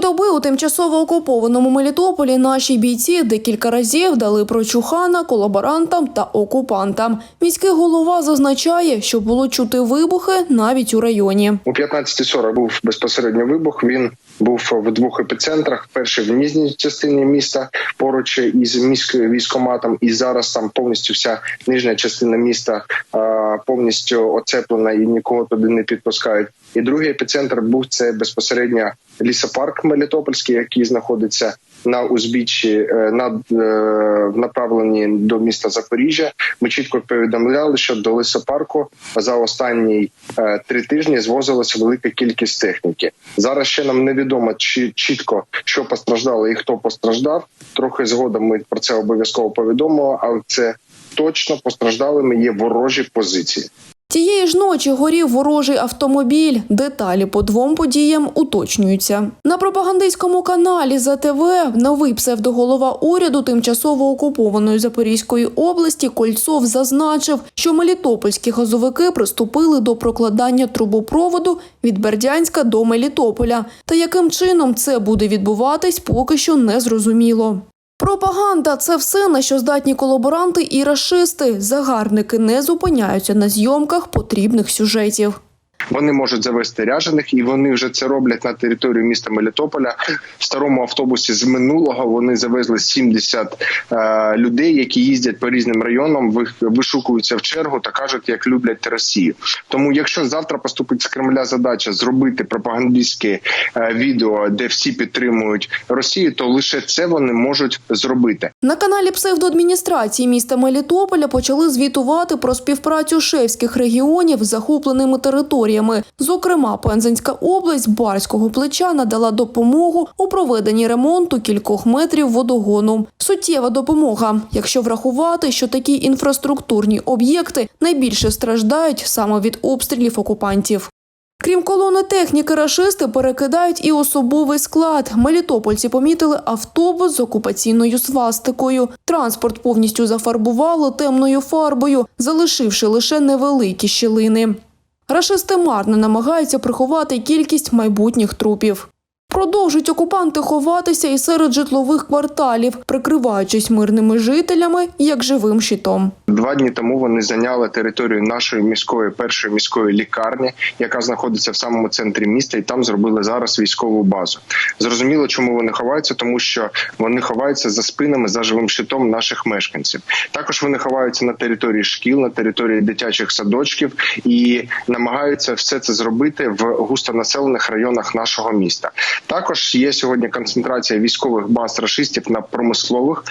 доби у тимчасово окупованому Мелітополі наші бійці декілька разів дали прочухана колаборантам та окупантам. Міський голова зазначає, що було чути вибухи навіть у районі. У 15.40 був безпосередньо вибух. Він був в двох епіцентрах. Перший в нижній частині міста поруч із міською військоматом, і зараз там повністю вся нижня частина міста повністю оцеплена і нікого туди не підпускають. І другий епіцентр був це безпосередньо лісопарк Мелітопольський, який знаходиться на узбіччі е, на е, направленні до міста Запоріжжя. Ми чітко повідомляли, що до лісопарку за останні е, три тижні звозилася велика кількість техніки. Зараз ще нам невідомо чи чітко що постраждало і хто постраждав. Трохи згодом ми про це обов'язково повідомимо, але це точно постраждалими є ворожі позиції. Тієї ж ночі горів ворожий автомобіль. Деталі по двом подіям уточнюються. На пропагандистському каналі ЗТВ новий псевдоголова уряду тимчасово окупованої Запорізької області Кольцов зазначив, що мелітопольські газовики приступили до прокладання трубопроводу від Бердянська до Мелітополя. Та яким чином це буде відбуватись, поки що не зрозуміло. Пропаганда це все, на що здатні колаборанти і рашисти. Загарбники не зупиняються на зйомках потрібних сюжетів. Вони можуть завести ряжених, і вони вже це роблять на території міста Мелітополя. В старому автобусі з минулого вони завезли 70 е, людей, які їздять по різним районам, ви- вишукуються в чергу та кажуть, як люблять Росію. Тому, якщо завтра поступить з Кремля задача зробити пропагандистське е, відео, де всі підтримують Росію, то лише це вони можуть зробити. На каналі псевдоадміністрації міста Мелітополя почали звітувати про співпрацю шефських регіонів з захопленими територіями. Зокрема, Пензенська область Барського плеча надала допомогу у проведенні ремонту кількох метрів водогону. Суттєва допомога, якщо врахувати, що такі інфраструктурні об'єкти найбільше страждають саме від обстрілів окупантів. Крім колони техніки, рашисти перекидають і особовий склад. Мелітопольці помітили автобус з окупаційною свастикою. Транспорт повністю зафарбували темною фарбою, залишивши лише невеликі щілини. Рашисти марно намагаються приховати кількість майбутніх трупів. Продовжують окупанти ховатися і серед житлових кварталів, прикриваючись мирними жителями як живим щитом. Два дні тому вони зайняли територію нашої міської першої міської лікарні, яка знаходиться в самому центрі міста, і там зробили зараз військову базу. Зрозуміло, чому вони ховаються, тому що вони ховаються за спинами за живим щитом наших мешканців. Також вони ховаються на території шкіл, на території дитячих садочків і намагаються все це зробити в густонаселених районах нашого міста. Також є сьогодні концентрація військових баз рашистів на промислових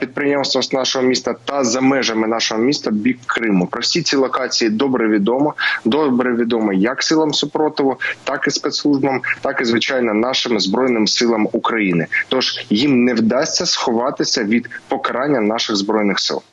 підприємствах нашого міста та за межами нашого міста бік Криму. Про всі ці локації добре відомо. Добре відомо як силам супротиву, так і спецслужбам, так і звичайно нашим збройним силам України. Тож їм не вдасться сховатися від покарання наших збройних сил.